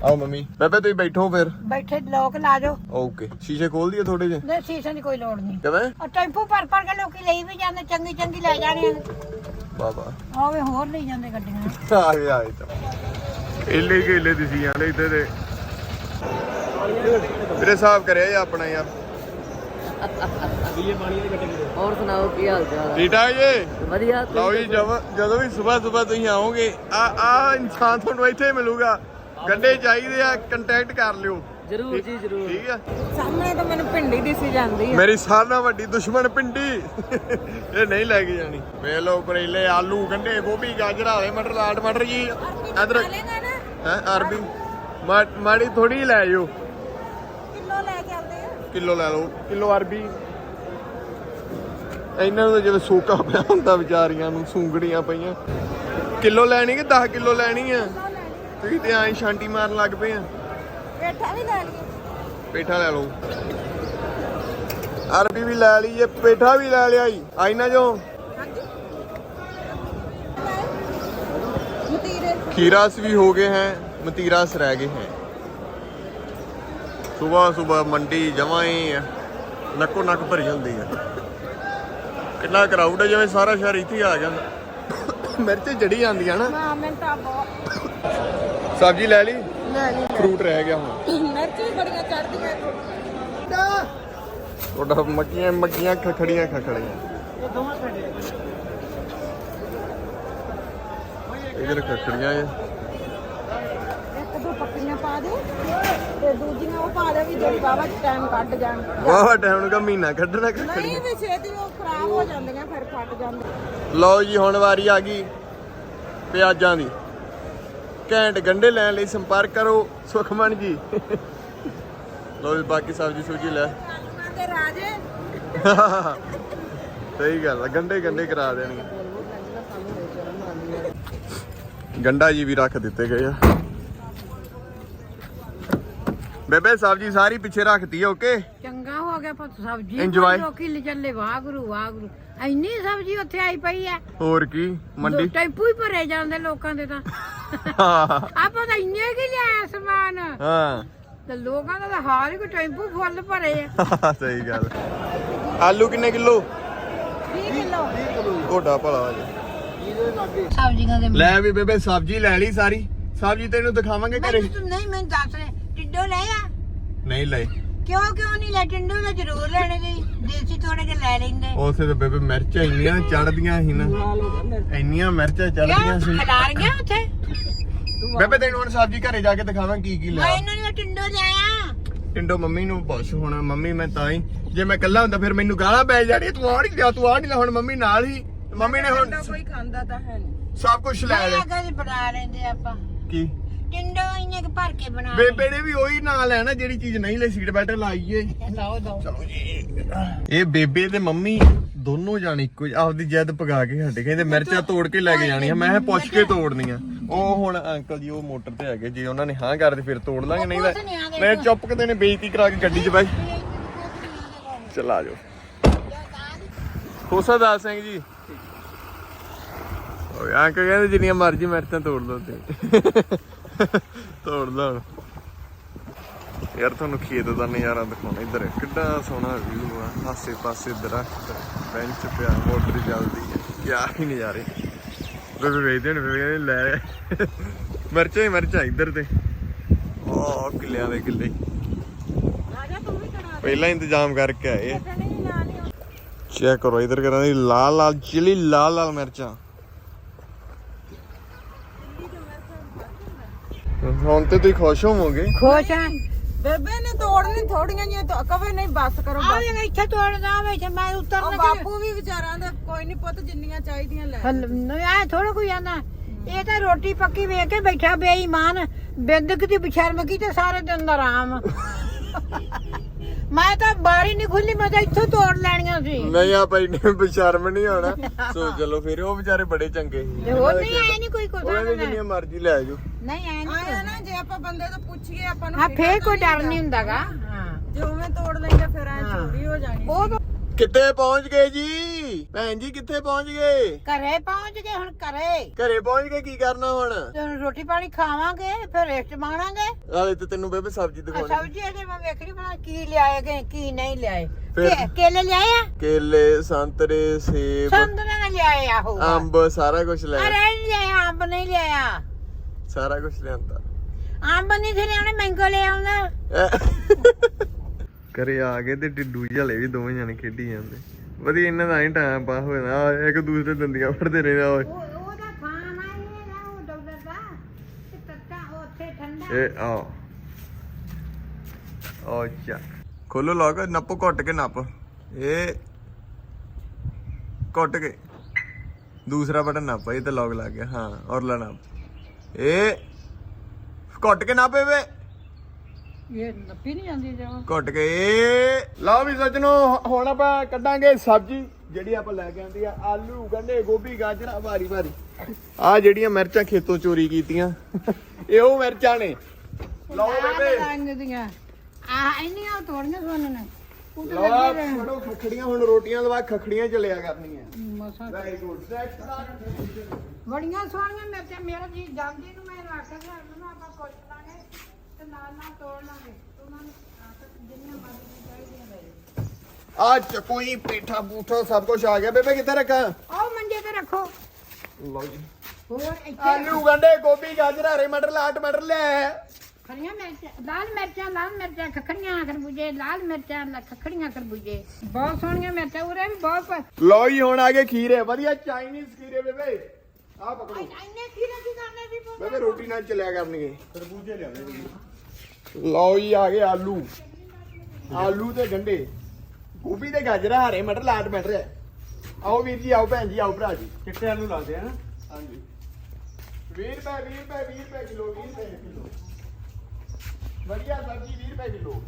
ਆਓ ਮੰਮੀ। ਬੇਬੇ ਤੁਸੀਂ ਬੈਠੋ ਫਿਰ। ਬੈਠੇ ਲੋਕ ਲਾ ਜਾਓ। ਓਕੇ। ਸ਼ੀਸ਼ੇ ਖੋਲ ਦਈਏ ਥੋੜੇ ਜਿਹੇ। ਦੇ ਸੀਸਾਂ ਦੀ ਕੋਈ ਲੋੜ ਨਹੀਂ। ਕਿਵੇਂ? ਉਹ ਟੈਂਪੂ ਭਰ ਭਰ ਕੇ ਲੋਕੀ ਲਈ ਵੀ ਜਾਂਦੇ ਚੰਗੀ ਚੰਗੀ ਲੈ ਜਾਣੇ ਬਾਬਾ ਆਵੇ ਹੋਰ ਲਈ ਜਾਂਦੇ ਗੱਡੀਆਂ। ਆ ਗਏ ਆਏ ਤਾਂ। ਇੱਲੇ ਗੇਲੇ ਦਿਸੀ ਜਾਂਦੇ ਇੱਥੇ ਤੇ ਮੇਰੇ ਹਿਸਾਬ ਕਰਿਆ ਜੀ ਆਪਣਾ ਯਾਰ। ਹੋਰ ਸੁਣਾਓ ਕੀ ਹਾਲ ਚਾਲ ਠੀਕ ਠਾਕ ਜੀ? ਵਧੀਆ ਤੁਸੀਂ ਲਓ ਜੀ ਜਦ- ਜਦੋਂ ਵੀ ਸਵੇਰ ਸਵੇਰ ਤੁਸੀਂ ਆਓਗੇ ਆ ਆ ਇਨਸਾਨ ਤੁਹਾਨੂੰ ਇੱਥੇ ਹੀ ਮਿਲੂਗਾ। ਗੰਡੇ ਚਾਹੀਦੇ ਆ ਕੰਟੈਕਟ ਕਰ ਲਿਓ। ਜਰੂਰ ਜੀ ਜਰੂਰ। ਠੀਕ ਆ? ਸਾਹਮਣੇ ਤਾਂ ਮੈਨੂੰ ਪਿੰਡੀ ਦਿਸੀ ਜਾਂਦੀ ਆ। ਮੇਰੀ ਸਾਰਿਆਂ ਨਾਲੋਂ ਵੱਡੀ ਦੁਸ਼ਮਣ ਪਿੰਡੀ ਇਹ ਨਹੀਂ ਲੈ ਕੇ ਜਾਣੀ। ਵੇਖ ਲਓ ਕਰੇਲੇ ਆਲੂ ਗੰਡੇ ਗੋਭੀ ਗਾਜਰ ਹਾਲੇ ਮਟਰ ਲਾਟ ਮਟਰ ਜੀ। ਨਾ। ਹੈ ਅਰਬੀ? ਮਾ- ਮਾੜੀ ਥੋੜੀ ਲੈ ਜਾਓ ਕਿਲੋ ਲੈ ਕੇ ਆਉਂਦੇ ਆ। ਕਿਲੋ ਲੈ ਲਓ। ਕਿਲੋ ਅਰਬੀ। ਇਹਨਾਂ ਨੂੰ ਤਾਂ ਜਿਵੇਂ ਸੋਕਾ ਪਿਆ ਹੁੰਦਾ ਵਿਚਾਰੀਆਂ ਨੂੰ ਸੂੰਗੜੀਆਂ ਪਈਆਂ। ਕਿਲੋ ਲੈਣੀ ਕਿ 10 ਕਿਲੋ ਲੈਣੀ ਆ? ਤੁਸੀਂ ਤੇ ਐਂ ਛਾਂਟੀ ਮਾਰਨ ਲੱਗ ਪਏ ਆ ਪੇਠਾ ਵੀ ਲੈ ਲਈਏ ਪੇਠਾ ਲੈ ਲਓ ਅਰਬੀ ਵੀ ਲੈ ਲਈ ਜੇ ਪੇਠਾ ਵੀ ਲੈ ਲਿਆ ਜੀ ਆਇਨਾ ਜੋ ਮਤੀਰੇ खीरास भी हो गए हैं मतीरास रह गए हैं सुबह सुबह मंडी जमा ही है ਨੱਕੋ ਨੱਕ ਭਰੀ ਹੁੰਦੀ ਹੈ ਕਿੰਨਾ ਕਰਾਊਡ ਹੈ ਜਿਵੇਂ ਸਾਰਾ ਸ਼ਹਿਰ ਇੱਥੇ ਹੀ ਆ ਜਾਂਦਾ ਮਿਰਚ ਜੜੀ ਜਾਂਦੀਆਂ ਨਾ ਹਾਂ ਮੈਂ ਤਾਂ ਬਹੁਤ ਸਬਜ਼ੀ ਲੈ ਲਈ? ਲੈ ਲਈ ਫਰੂਟ ਰਹਿ ਗਿਆ ਹੁਣ। ਮਿਰਚ ਬੜੀਆਂ ਚੜਦੀਆਂ ਤੁਹਾਡਾ ਮੱਕੀਆਂ ਮੱਕੀਆਂ ਖਖੜੀਆਂ ਖਖੜੀਆਂ। ਇਧਰ ਖਖੜੀਆਂ ਹੈ ਇੱਕ ਦੋ ਪੱਕੀਆਂ ਪਾ ਦੇ ਤੇ ਦੂਜੀਆਂ ਉਹ ਪਾ ਦੇ ਵੀ ਜਿਹੜੀ ਬਾਬਾ ਟਾਈਮ ਕੱਢ ਜਾਣ। ਵਾਹ ਟਾਈਮ ਦਾ ਮਹੀਨਾ ਕੱਢਣਾ ਖਖੜੀਆਂ। ਨਹੀਂ ਵੀ ਛੇਤੀ ਉਹ ਖਰਾਬ ਹੋ ਜਾਂਦੀਆਂ ਫਿਰ ਫਟ ਜਾਂਦੇ ਲਓ ਜੀ ਹੁਣ ਵਾਰੀ ਆ ਗਈ ਪਿਆਜ਼ਾਂ ਦੀ। ਘੈਂਟ ਗੰਡੇ ਲੈਣ ਲਈ ਸੰਪਰਕ ਕਰੋ, ਸੁਖਮਨ ਜੀ। ਲਓ ਜੀ, ਬਾਕੀ ਸਬਜ਼ੀ ਸੂਜੀ ਲੈ। ਆਲੂਆਂ ਰਾਜੇ ਸਹੀ ਗੱਲ ਆ ਗੰਡੇ ਗੰਡੇ ਕਰਾ ਦੇਣੀ ਗੰਡਾ ਜੀ ਵੀ ਰੱਖ ਦਿੱਤੇ ਗਏ ਆ। ਬੇਬੇ, ਸਬਜ਼ੀ ਸਾਰੀ ਪਿੱਛੇ ਰੱਖਤੀ ਓਕੇ? ਚੰਗਾ। ਗਿਆ ਪੁੱਤ ਸਬਜ਼ੀ Enjoy. ਲੋਕੀ ਲੈ ਚੱਲੇ ਵਾਗਰੂ ਵਾਗਰੂ ਇੰਨੀ ਸਬਜ਼ੀ ਉੱਥੇ ਆਈ ਪਈ ਐ। ਹੋਰ ਕੀ ਮੰਡੀ? ਟੈਂਪੂ ਹੀ ਭਰੇ ਜਾਂਦੇ ਲੋਕਾਂ ਦੇ ਤਾਂ। ਹਾਂ। ਆਪਾਂ ਤਾਂ ਇੰਨੇ ਕੀ ਲਿਆਇਆ ਸਮਾਨ। ਹਾਂ। ਤੇ ਲੋਕਾਂ ਦਾ ਤਾਂ ਹਾਲ ਹੀ ਕੋਈ ਟੈਂਪੂ ਫੁੱਲ ਭਰੇ ਆ ਸਹੀ ਗੱਲ। ਆਲੂ ਕਿੰਨੇ ਕਿਲੋ? 20 ਕਿਲੋ। ਤੁਹਾਡਾ ਭਲਾ ਜੀ ਸਬਜ਼ੀਆਂ ਦੇ ਲੈ ਵੀ ਬੇਬੇ ਸਬਜ਼ੀ ਲੈ ਲਈ ਸਾਰੀ। ਸਬਜ਼ੀ ਤੈਨੂੰ ਦਿਖਾਵਾਂਗੇ ਘਰੇ। ਮੈਨੂੰ ਤੂੰ ਨਹੀਂ ਮੈਨੂੰ ਦੱਸ ਰਿਹਾ। ਟਿੰਡੋ ਲੈ ਆ। ਨਹੀਂ ਲੈ ਕਿਉਂ ਕਿਉਂ ਨਹੀਂ ਲੈ ਟਿੰਡੋ ਤਾਂ ਜ਼ਰੂਰ ਲੈਣੇ ਸੀ ਦੇਸੀ ਥੋੜੇ ਜਿਹਾ ਲੈ ਲੈਂਦੇ। ਉਸੇ ਤੇ ਬੇਬੇ ਮਿਰਚਾਂ ਇੰਨੀਆਂ ਚੜਦੀਆਂ ਸੀ ਨਾ। ਇੰਨੀਆਂ ਮਿਰਚਾਂ ਚੜਦੀਆਂ ਸੀ। ਉੱਥੇ? ਬੇਬੇ ਤੈਨੂੰ ਹੁਣ ਸਬਜ਼ੀ ਘਰੇ ਜਾ ਕੇ ਦਿਖਾਵਾਂ ਕੀ ਕੀ ਲਿਆ। ਇਹਨਾਂ ਨੇ ਟਿੰਡੋ ਲਿਆਇਆ ਟਿੰਡੋ ਮੰਮੀ ਨੂੰ ਪੁੱਛ ਹੁਣ ਮੰਮੀ ਮੈਂ ਤਾਂ ਹੀ ਜੇ ਮੈਂ ਇਕੱਲਾ ਹੁੰਦਾ ਫਿਰ ਮੈਨੂੰ ਗਾਲਾਂ ਪੈ ਜਾਣੀਆਂ ਤੂੰ ਆਹ ਨਹੀਂ ਲਿਆ ਤੂੰ ਆਹ ਨਹੀਂ ਲਿਆ ਹੁਣ ਮੰਮੀ ਨਾਲ ਹੀ ਮੰਮੀ ਨੇ ਹੁਣ ਕੋਈ ਖਾਂਦਾ ਤਾਂ ਹੈ ਨਹੀਂ। ਸਭ ਕੁਝ ਲੈ ਲੈ ਕਦੇ ਬਣਾ ਲੈਂਦੇ ਆਪਾਂ। ਕੀ? ਟਿੰਡੋ ਇੰਨੇ ਕੁ ਭਰ ਕੇ ਬਣਾ ਬੇਬੇ ਨੇ ਵੀ ਉਹੀ ਨਾਲ ਲੈਣਾ ਜਿਹੜੀ ਚੀਜ਼ ਨਹੀਂ ਲੈ ਸੀਟ ਬੈਲਟ ਲਾਈਏ। ਲਾਓ ਦੋ। ਚਲੋ ਜੀ। ਇਹ ਬੇਬੇ ਤੇ ਮੰਮੀ ਦੋਨੋਂ ਜਾਣੇ ਇੱਕੋ ਜਿਹੇ- ਆਪਦੀ ਜਿੱਦ ਪਗਾ ਕੇ ਸਾਡੇ ਕਹਿੰਦੇ ਮਿਰਚਾਂ ਤੋੜ ਕੇ ਲੈ ਕੇ ਜਾਣੀਆਂ। ਮੈਂ ਕਿਹਾ ਪੁੱਛ ਕੇ ਤੋੜਨੀਆਂ। ਉਹ ਹੁਣ ਅੰਕਲ ਜੀ ਉਹ ਮੋਟਰ ਤੇ ਹੈਗੇ ਜੇ ਉਹਨਾਂ ਨੇ ਹਾਂ ਕਰਦੇ ਫਿਰ ਤੋੜ ਲਾਂਗੇ ਨਹੀਂ ਨੀ। ਤਾਂ ਮੈਂ ਚੁੱਪ ਕਿਤੇ ਨੇ ਬੇਇੱਜ਼ਤੀ ਕਰਾ ਕੇ ਗੱਡੀ 'ਚ ਬੈ ਚਲਾ ਜਾਓ। ਖੋਸਾ ਦਾਸ ਸਿੰਘ ਜੀ। ਓਏ ਅੰਕਲ ਕਹਿੰਦੇ ਜਿੰਨੀਆਂ ਮਰਜ਼ੀ ਮਿਰਚਾਂ ਤੋੜ ਲਓ ਤੇ। ਤੋੜ। ਯਾਰ ਤੁਹਾਨੂੰ ਖੇਤ ਦਾ ਨਜ਼ਾਰਾ ਦਿਖਾਉਣਾ ਇੱਧਰ ਕਿੱਡਾ ਸੋਹਣਾ ਵਿਊ ਆ। ਆਸੇ ਪਾਸੇ ਦਰਖਤ ਬੈਂਚ ਪਿਆ ਮੋਟਰ ਚੱਲਦੀ ਹੈ। ਕਿਆ ਹੀ ਨਜ਼ਾਰੇ। ਬੇਬੇ ਵੇਚਦੇ ਨੇ ਬੇਬੇ ਕਹਿੰਦੇ ਲੈ। ਮਿਰਚਾਂ ਹੀ ਮਿਰਚਾਂ ਇੱਧਰ ਤੇ। ਉਹ ਕਿੱਲਿਆਂ ਦੇ ਕਿੱਲੇ। ਪਹਿਲਾਂ ਇੰਤਜ਼ਾਮ ਕਰਕੇ ਆਏ। ਚੈੱਕ ਕਰੋ ਇਧਰ ਕਰਾਂ ਦੀ ਲਾਲ ਲਾਲ ਚਿਲੀ ਲਾਲ ਲਾਲ ਮਿਰਚਾਂ। ਹੁਣ ਤੇ ਤੁਸੀਂ ਖੁਸ਼ ਹੋਵੋਗੇ। ਖੁਸ਼ ਆ। ਬੇਬੇ ਨੇ ਤੋੜਨੀ ਥੋੜੀਆਂ ਜਿਹੀਆਂ ਕਵੇ ਨਹੀਂ ਬੱਸ ਕਰੋ ਆ ਵੀ ਇੱਥੇ ਤੋੜਦਾ ਵੇ ਇੱਥੇ ਮੈਂ ਉਹ ਨਾ ਬਾਪੂ ਵੀ ਵਿਚਾਰਾਂ ਦਾ ਕੋਈ ਨਹੀਂ ਪੁੱਤ ਜਿੰਨੀਆਂ ਚਾਹੀਦੀਆਂ ਲੈ। ਆ ਥੋੜਾ ਕੋਈ ਆਂਦਾ। ਇਹ ਤਾਂ ਰੋਟੀ ਪੱਕੀ ਵੇਖ ਕੇ ਬੈਠਾ ਬੇਈਮਾਨ। ਬਿੰਦਕ ਦੀ ਬਸ਼ਰਮ ਕੀ ਤੇ ਸਾਰੇ ਦਿਨ ਦਾ ਆਰਾਮ। ਮੈਂ ਤਾਂ ਬਾਰੀ ਨਹੀਂ ਖੁੱਲੀ ਮੈਂ ਤਾਂ ਇੱਥੋਂ ਤੋੜ ਲੈਣੀਆਂ ਸੀ। ਨਹੀਂ ਆ ਭਾਈ ਨੇ ਬਸ਼ਰਮ ਨਹੀਂ ਆਉਣਾ ਸੋ ਚਲੋ ਫਿਰ ਉਹ ਵਿਚਾਰੇ ਬੜੇ ਚੰਗੇ ਸੀ। ਤੇ ਹੋਰ ਨਹੀਂ ਆਏ ਨਹੀਂ ਕੋਈ ਉਹ ਕੋਦਾ ਕਹਿੰਦੇ ਜਿੰਨੀਆਂ ਮਰਜ਼ੀ ਲੈ ਜਾਓ। ਨਹੀਂ ਆਏ ਨਹੀਂ ਆਇਆ ਨਾ ਜੇ ਆਪਾਂ ਬੰਦੇ ਤੋਂ ਪੁੱਛੀਏ ਆਪਾਂ ਨੂੰ ਹਾਂ ਫਿਕਰ ਫੇਰ ਕੋਈ ਡਰ ਨਹੀਂ ਹੁੰਦਾਗਾ। ਹਾਂ ਜੇ ਉਵੇਂ ਤੋੜ ਲੈਂਗੇ ਫਿਰ ਐ। ਚੋਰੀ ਹੋ ਜਾਣੀ ਉਹ ਤਾਂ ਕਿੱਥੇ ਪਹੁੰਚ ਗਏ ਜੀ? ਭੈਣ ਜੀ ਕਿੱਥੇ ਪਹੁੰਚ ਗਏ? ਘਰੇ ਪਹੁੰਚ ਗਏ ਹੁਣ ਘਰੇ। ਘਰੇ ਪਹੁੰਚ ਕੇ ਕੀ ਕਰਨਾ ਹੁਣ? ਤੇ ਹੁਣ ਰੋਟੀ ਪਾਣੀ ਖਾਵਾਂਗੇ ਫਿਰ ਰੈਸਟ ਮਾਣਾਂਗੇ ਨਾਲੇ ਤੇ ਤੈਨੂੰ ਬੇਬੇ ਸਬਜ਼ੀ ਆ ਦਿਖਾਉਣੀ। ਸਬਜ਼ੀ ਇਹਦੇ ਮੈਂ ਵੇਖਣੀ ਬਣਾ ਕੀ ਲਿਆਏ ਗਏ ਕੀ ਨਹੀਂ ਲਿਆਏ। ਫਿਰ? ਕੇ- ਕੇਲੇ ਲਿਆਏ ਆ? ਕੇਲੇ ਸੰਤਰੇ ਸੇਬ। ਸੰਦਰੇ ਨੇ ਲਿਆਏ ਆ ਹੋ ਅੰਬ ਸਾਰਾ ਕੁਝ ਲੈ ਅਰੇ ਨਹੀਂ ਲਿਆਇਆ ਅੰਬ ਨਹੀਂ ਲਿਆਇਆ। ਸਾਰਾ ਕੁਝ ਲਿਆਂਦਾ। ਅੰਬ ਨਹੀਂ ਸੀ ਲਿਆਉਣੇ ਮੈਂਗੋ ਲੈ ਆਉਂਦਾ ਕਰੇ ਆ ਗਏ ਤੇ ਟਿੱਡੂ ਝਲੇ ਵੀ ਦੋਵੇਂ ਜਣੇ ਖੇਡੀ ਜਾਂਦੇ। ਵਧੀਆ ਇਹਨਾਂ ਦਾ ਹੀ ਟਾਈਮ ਪਾਸ ਹੋ ਜਾਂਦਾ ਇੱਕ ਦੂਸਰੇ ਦੰਦੀਆਂ ਫੜਦੇ ਰਹਿੰਦੇ ਓਏ। ਉਹ ਉਹਦਾ ਖਾਣਾ ਇਹ ਨਾ ਉਹ ਡਾਕਟਰ ਦਾ। ਤੇ ਤੱਤਾ ਉੱਥੇ ਠੰਡਾ। ਇਹ ਆ। ਓ ਚਾ ਖੋਲੋ ਲੋਕ ਨੱਪੋ ਘੁੱਟ ਕੇ ਨੱਪ। ਇਹ ਘੁੱਟ ਕੇ। ਦੂਸਰਾ ਬਟਨ ਨੱਪ ਇਹ ਤੇ ਲੌਗ ਲੱਗ ਗਿਆ ਹਾਂ ਔਰ ਲਾ ਨੱਪ। ਇਹ ਘੁੱਟ ਕੇ ਨੱਪੇ ਵੇ। ਇਹ ਨੱਪੀ ਨਹੀਂ ਜਾਂਦੀ ਜਮਾ ਘੁੱਟ ਕੇ। ਲਓ ਵੀ ਸੱਜਣੋ ਹੁਣ ਆਪਾਂ ਕੱਢਾਂਗੇ ਸਬਜ਼ੀ ਜਿਹੜੀ ਆਪਾਂ ਲੈ ਕੇ ਆਂਦੀ ਆ। ਆਲੂ ਗੰਢੇ ਗੋਭੀ ਗਾਜਰਾਂ ਭਾਰੀ ਭਾਰੀ ਆ ਜਿਹੜੀਆਂ ਮਿਰਚਾਂ ਖੇਤੋਂ ਚੋਰੀ ਕੀਤੀਆਂ। ਇਹ ਉਹ ਮਿਰਚਾਂ ਨੇ। ਲਓ ਬੇਬੇ ਰੰਗ ਦੀਆਂ। ਆ ਇੰਨੀਆਂ ਤੋੜੀਆਂ ਸੋਨ ਨੇ। ਲਓ। ਫੜੋ ਖਖੜੀਆਂ ਹੁਣ ਰੋਟੀਆਂ ਲਵਾ ਖਖੜੀਆਂ ਚਲਿਆ ਕਰਨੀਆਂ। ਮਸਾਂ ਵੈਰੀ ਗੁੱਡ ਬੜੀਆਂ ਸੋਹਣੀਆਂ ਮਿਰਚਾਂ। ਮੇਰਾ ਜੀ ਜਾਂਦੀ ਨੂੰ ਮੈਂ ਰੱਖ ਕੇ ਆਪਾਂ ਨਾਲ ਨਾਲ ਤੋੜ ਲਾਂਗੇ ਉਹਨਾਂ ਨੂੰ ਆਹ ਜਿੰਨੀਆਂ ਮਰਜ਼ੀ ਚਾਹੀਦੀਆਂ ਲੈ ਆ ਚਕੋਈ ਪੇਠਾ ਬੂਠਾ ਸਭ ਕੁਝ ਆ ਗਿਆ। ਬੇਬੇ ਕਿੱਥੇ ਰੱਖਾਂ ਆਓ ਮੰਜੇ ਤੇ ਰੱਖੋ। ਲਓ ਜੀ। ਹੋਰ ਇੱਥੇ ਆਲੂ ਗੰਢੇ ਗੋਭੀ ਗਾਜਰਾਂ ਹਰੇ ਮਟਰ ਲਾਟ ਮਟਰ ਲੈ ਖੜੀਆਂ ਮਿਰਚਾਂ ਲਾਲ ਮਿਰਚਾਂ ਲਾਲ ਮਿਰਚਾਂ ਖਖੜੀਆਂ ਖਰਬੂਜੇ ਲਾਲ ਮਿਰਚਾਂ ਲ- ਖਖੜੀਆਂ ਖਰਬੂਜੇ। ਬਹੁਤ ਸੋਹਣੀਆਂ ਮਿਰਚਾਂ ਉਰੇ ਵੀ ਬਹੁਤ ਪ- ਲਓ ਜੀ ਹੁਣ ਆ ਗਏ ਖੀਰੇ। ਵਧੀਆ ਚਾਈਨੀਜ਼ ਖੀਰੇ ਬੇਬੇ। ਆ ਪਕੜੋ। ਇੰਨੇ ਖੀਰੇ ਕੀ ਕਰਨੇ ਸੀ? ਬੇਬੇ ਰੋਟੀ ਨਾਲ ਚੱਲਿਆ ਕਰਨਗੇ। ਖਰਬੂਜੇ ਲਿਆਵੇ ਲਓ ਜੀ ਆ ਗਏ ਆਲੂ। ਆਲੂ ਤੇ ਗੰਡੇ। ਗੋਭੀ ਤੇ ਗਾਜਰਾਂ ਹਰੇ ਮਟਰ ਲਾਟ ਮਟਰ ਆਓ ਵੀਰ ਜੀ ਆਓ ਭੈਣ ਜੀ ਆਓ ਭਰਾ ਜੀ। ਚਿੱਟੇ ਆਲੂ ਲੱਗਦੇ ਆ? ਨਾ ਹਾਂਜੀ। 20 ਰੁਪਏ 20 ਰੁਪਏ 20 ਰੁਪਏ ਕਿਲੋ 20 ਰੁਪਏ ਕਿਲੋ। ਵਧੀਆ ਸਬਜ਼ੀ 20 ਰੁਪਏ ਕਿਲੋ।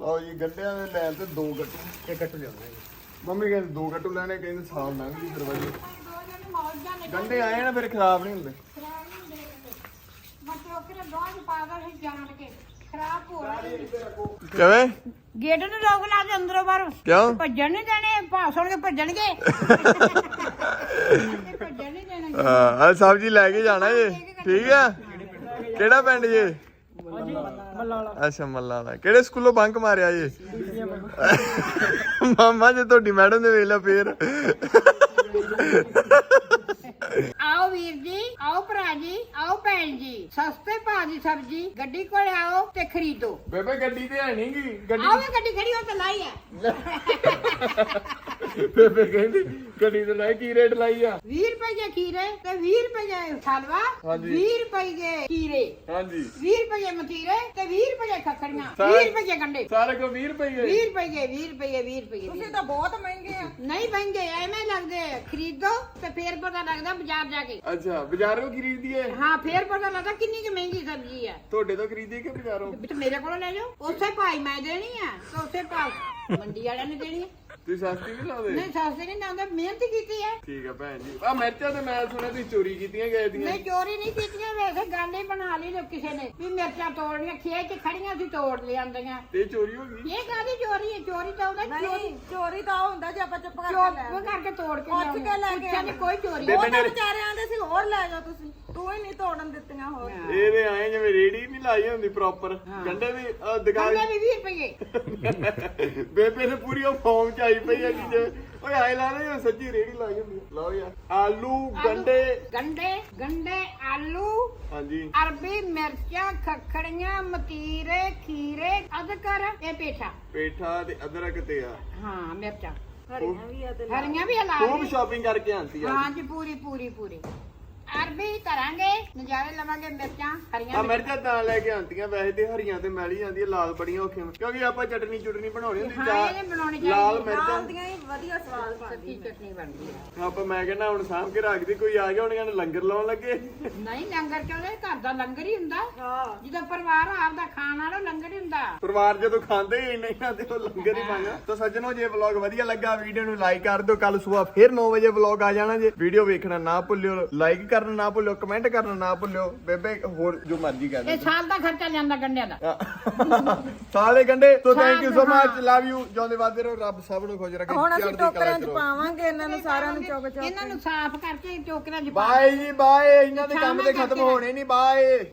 ਲਓ ਜੀ ਗੰਡਿਆਂ ਦੇ ਲੈਣ ਤੇ ਦੋ ਗੱਟੂ। ਇੱਕ ਕੱਟ ਲਿਆਉਣਾ ਮੰਮੀ ਕਹਿੰਦੇ ਦੋ ਗੱਟੂ ਲੈਣੇ ਕਹਿੰਦੇ ਸਾਲ ਲੰਘ ਗਈ ਫਿਰ ਵਧੀਆ ਗੰਡੇ ਆਏ ਨਾ ਫਿਰ ਖਰਾਬ ਨਹੀਂ ਹੁੰਦੇ ਖਰਾਬ ਨਹੀਂ ਹੁੰਦੇ ਕਦੇ। ਜਾਣ ਕੇ ਖਰਾਬ ਹੋ ਰਹੇ ਕਿਵੇਂ? ਗੇਟ ਨੂੰ ਲੋਕ ਲਾ ਦੇ ਅੰਦਰੋਂ ਬਾਹਰ। ਕਿਉਂ? ਭੱਜਣ ਨਹੀਂ ਦੇਣੇ ਭਾ ਸੁਣ ਕੇ ਭੱਜਣਗੇ। ਭੱਜਣ ਨਹੀਂ ਦੇਣੇ। ਹਾਂ ਅੱਜ ਸਬਜ਼ੀ ਲੈ ਕੇ ਜਾਣਾ ਜੇ। ਠੀਕ ਆ? ਕਿਹੜਾ ਪਿੰਡ ਜੇ? ਅੱਛਾ ਮੱਲਾ ਵਾਲਾ। ਕਿਹੜੇ ਸਕੂਲੋਂ ਬੰਕ ਮਾਰਿਆ ਜੇ? ਮਾਮਾ ਜੇ ਤੁਹਾਡੀ ਮੈਡਮ ਨੇ ਵੇਖ ਲਿਆ ਫੇਰ। ਆਓ ਵੀਰ ਜੀ ਆਓ ਭਰਾ ਜੀ ਆਓ ਭੈਣ ਜੀ ਸਸਤੇ ਭਾਅ ਦੀ ਸਬਜ਼ੀ ਗੱਡੀ ਕੋਲ ਆਓ ਤੇ ਖਰੀਦੋ ਬੇਬੇ ਗੱਡੀ ਤੇ ਹੈ ਨੀ ਗੀ ਗੱਡੀ ਆਓ ਇਹ ਗੱਡੀ ਖੜੀ ਹੋ ਤੇ ਲਾਈ ਹੈ ਬੇਬੇ ਕਹਿੰਦੀ ਗੱਡੀ ਤੇ ਲਾਈ ਕੀ ਰੇਟ ਲਾਈ ਆ 20 ਰੁਪਏ ਦੇ ਖੀਰੇ ਤੇ 20 ਰੁਪਏ ਦੇ ਹਲਵਾ ਹਾਂਜੀ। 20 ਰੁਪਏ ਦੇ ਖੀਰੇ ਹਾਂਜੀ 20 ਰੁਪਏ ਦੇ ਮਤੀਰੇ ਤੇ 20 ਰੁਪਏ ਦੇ ਖੱਖੜੀਆਂ ਸਾਰੇ- 20 ਰੁਪਏ ਦੇ ਗੰਡੇ ਸਾਰੇ ਕੋ 20 ਰੁਪਏ 20 ਰੁਪਏ 20 ਰੁਪਏ 20 ਰੁਪਏ ਤੁਸੀਂ ਤਾਂ ਬਹੁਤ ਮਹਿੰਗੇ ਆ ਨਹੀਂ ਮਹਿੰਗੇ ਐਵੇਂ ਲੱਗਦੇ ਆ। ਖਰੀਦੋ ਤੇ ਫੇਰ ਪਤਾ ਲੱਗਦਾ ਬਾਜ਼ਾਰ ਜਾ ਕੇ। ਅੱਛਾ ਬਾਜ਼ਾਰੋਂ ਖਰੀਦਦੀ ਏ ਹਾਂ ਫੇਰ ਪਤਾ ਲੱਗਦਾ ਕਿੰਨੀ ਕੁ ਮਹਿੰਗੀ ਸਬਜ਼ੀ ਆ ਤੁਹਾਡੇ ਤੋਂ ਖਰੀਦੀ ਕਿ ਬਾਜ਼ਾਰੋਂ? ਤੇ ਮੇਰੇ ਕੋਲੋਂ ਲੈ ਜਾਓ? ਉਸੇ ਭਾਈ ਮੈਂ ਦੇਣੀ ਆ ਤੇ ਉਸੇ ਭਾਅ ਮੰਡੀ ਵਾਲਿਆਂ ਨੇ ਦੇਣੀ ਆ ਤੁਸੀਂ ਸਸਤੀ ਨਹੀਂ ਲਾਉਂਦੇ ਨਹੀਂ ਸਸਤੇ ਨਹੀਂ ਲਾਉਂਦੇ ਮਿਹਨਤ ਕੀਤੀ ਹੈ। ਠੀਕ ਆ ਭੈਣ ਜੀ। ਆ ਮਿਰਚਾਂ ਤੇ ਮੈਂ ਸੁਣਿਆ ਤੁਸੀਂ ਚੋਰੀ ਕੀਤੀਆਂ ਗਏ ਦੀਆਂ। ਨਹੀਂ ਚੋਰੀ ਨਹੀਂ ਕੀਤੀਆਂ ਵੈਸੇ ਗੱਲ ਹੀ ਬਣਾ ਲਈ ਲੋ ਕਿਸੇ ਨੇ ਵੀ ਮਿਰਚਾਂ ਤੋੜਨੀਆਂ। ਖੇਤ 'ਚ ਖੜੀਆਂ ਸੀ ਤੋੜ ਲਿਆਂਦੀਆਂ। ਤੇ ਚੋਰੀ ਹੋ ਗਈ? ਇਹ ਕਾਹਦੀ ਚੋਰੀ ਹੈ? ਚੋਰੀ ਤਾਂ ਉਹਦਾ ਚੋਰੀ। ਚੋਰੀ ਤਾਂ ਹੁੰਦਾ ਜੇ ਆਪਾਂ ਚੁੱਪ ਕਰਕੇ ਲੈ ਚੋਪ ਕਰਕੇ ਤੋੜ ਕੇ ਪੁੱਛ ਕੇ ਲੈ ਕੇ ਪੁੱਛਿਆ ਨੀ ਕੋਈ ਚੋਰੀ। ਉਹ ਤਾਂ ਵਿਚਾਰੇ ਆਂਦੇ ਸੀ ਹੋਰ ਲੈ ਜਾਓ ਤੁਸੀਂ। ਤੂੰ ਹੀ ਨਹੀਂ ਤੋੜਨ ਦਿੱਤੀਆਂ ਹੋਰ। ਇਹਦੇ ਆਏ ਜਿਵੇਂ ਰੇੜੀ ਨਹੀਂ ਲਾਈ ਹੁੰਦੀ ਪ੍ਰੋਪਰ ਗੰਡੇ ਵੀ ਅਹ, ਦੁਕਾਨ ਕੰਡੇ ਵੀ 20 ਰੁਪਏ। ਬੇਬੇ ਨੇ ਪੂਰੀ ਉਹ ਫਾਰਮ ਚ ਆਈ ਪਈ ਆ ਕਿ ਜੇ ਓਏ ਆਏ ਲਾ ਲੈ ਜਿਵੇਂ ਸੱਜੀ ਰੇੜੀ ਲਾਈ ਹੁੰਦੀ। ਲਓ ਯਾਰ ਆਲੂ ਗੰਡੇ। ਗੰਡੇ ਗੰਡੇ ਆਲੂ ਹਾਂਜੀ। ਅਰਬੀ ਮਿਰਚਾਂ ਖੱਖੜੀਆਂ ਮਤੀਰੇ ਖੀਰੇ ਅਦਕਰ ਇਹ ਪੇਠਾ। ਪੇਠਾ ਤੇ ਅਦਰਕ ਤੇ ਆ। ਹਾਂ ਮਿਰਚਾਂ। ਹਰੀਆਂ ਵੀ ਆ ਤੇ ਹਰੀਆਂ ਵੀ ਹਲਾ ਖੂਬ ਸ਼ਾਪਿੰਗ ਕਰਕੇ ਆਂਤੀ ਆ। ਹਾਂ ਜੀ ਪੂਰੀ ਪੂਰੀ ਪੂਰੀ। ਅਰਬੀ ਧਰਾਂਗੇ ਨਜ਼ਾਰੇ ਲਵਾਂਗੇ ਮਿਰਚਾਂ ਆ ਹਰੀਆਂ ਮਿਰਚਾਂ। ਤਾਂ ਲੈ ਕੇ ਆਂਤੀਆਂ ਵੈਸੇ ਤੇ ਹਰੀਆਂ ਤੇ ਮੈਲੀ ਜਾਂਦੀ ਆ ਲਾਲ ਬੜੀਆਂ ਔਖੀਆਂ। ਕਿਉਂਕਿ ਆਪਾਂ ਚਟਨੀ ਚੁਟਨੀ ਬਣਾਉਣੀ ਹੁੰਦੀ ਹਾਂ, ਚਾਹ ਇਹ ਬਣਾਉਣੀ ਲਾਲ ਚਾਹੀਦੀ। ਮਿਰਚਾਂ। ਨਾਲ ਦੀਆਂ ਹੀ ਵਧੀਆ ਸਵਾਦ ਬਣਦੀ ਸੱਚੀ ਚਟਨੀ ਬਣਦੀ ਹੈ। ਆਪਾਂ ਮੈਂ ਕਹਿੰਦਾ ਹੁਣ ਸਾਂਭ ਕੇ ਰੱਖਦੀ ਕੋਈ ਆ ਗਿਆ ਹੁਣ ਕਹਿੰਦਾ ਲੰਗਰ ਲਾਉਣ ਲੱਗੇ। ਨਹੀਂ ਲੰਗਰ ਚਾਹੁੰਦੇ ਘਰ ਦਾ ਲੰਗਰ ਹੀ ਹੁੰਦਾ। ਹਾਂ। ਜਦੋਂ ਪਰਿਵਾਰ ਆਪਦਾ ਖਾਣ ਵਾਲਾ ਲੰਗਰ ਹੀ ਹੁੰਦਾ। ਪਰਿਵਾਰ ਜਦੋਂ ਖਾਂਦੇ ਹੀ ਨਹੀਂ ਆ ਤੇ ਉਹ ਲੰਗਰ ਹੀ ਮੰਗਾ ਤਾਂ ਸੱਜਣੋ ਜੇ ਵਲੌਗ ਵਧੀਆ ਲੱਗਾ ਵੀਡੀਓ ਨੂੰ ਲਾਈਕ ਕਰ ਦਿਓ। ਕੱਲ ਸਵੇਰ ਫਿਰ 9 ਵਜੇ ਵਲੌਗ ਆ ਜਾਣਾ ਜੇ। ਵੀਡੀਓ ਵੇਖਣਾ ਨਾ ਭੁੱਲਿਓ ਲਾਈਕ ਕਰਨਾ ਨਾ ਭੁੱਲਿਓ ਕਮੈਂਟ ਕਰਨਾ ਨਾ ਭੁੱਲਿਓ ਬੇਬੇ ਹੋਰ ਜੋ ਮਰਜ਼ੀ ਕਰ ਇਹ ਸਾਲ ਦਾ ਖਰਚਾ ਜਾਂਦਾ ਗੰਡਿਆਂ ਦਾ। ਸਾਲੇ ਗੰਡੇ so thank you so. Much love you ਜਿਉਂਦੇ ਵਾਦੇ ਰਹੋ ਰੱਬ ਸਭ ਨੂੰ ਖੁਸ਼ ਰੱਖੇ ਹੁਣ ਅਸੀਂ ਟੋਕਰਿਆਂ ਚ। ਪਾਵਾਂਗੇ ਇਹਨਾਂ ਨੂੰ ਸਾਰਿਆਂ ਨੂੰ ਚੁੱਕ ਚੁੱਕ ਇਹਨਾਂ ਨੂੰ ਸਾਫ਼ ਕਰਕੇ ਟੋਕਰਿਆਂ 'ਚ ਪਾ ਬਾਏ ਜੀ ਬਾਏ ਇਹਨਾਂ ਦੇ ਕੰਮ ਤੇ ਖਤਮ ਹੋਣੇ ਨਹੀਂ ਬਾਏ।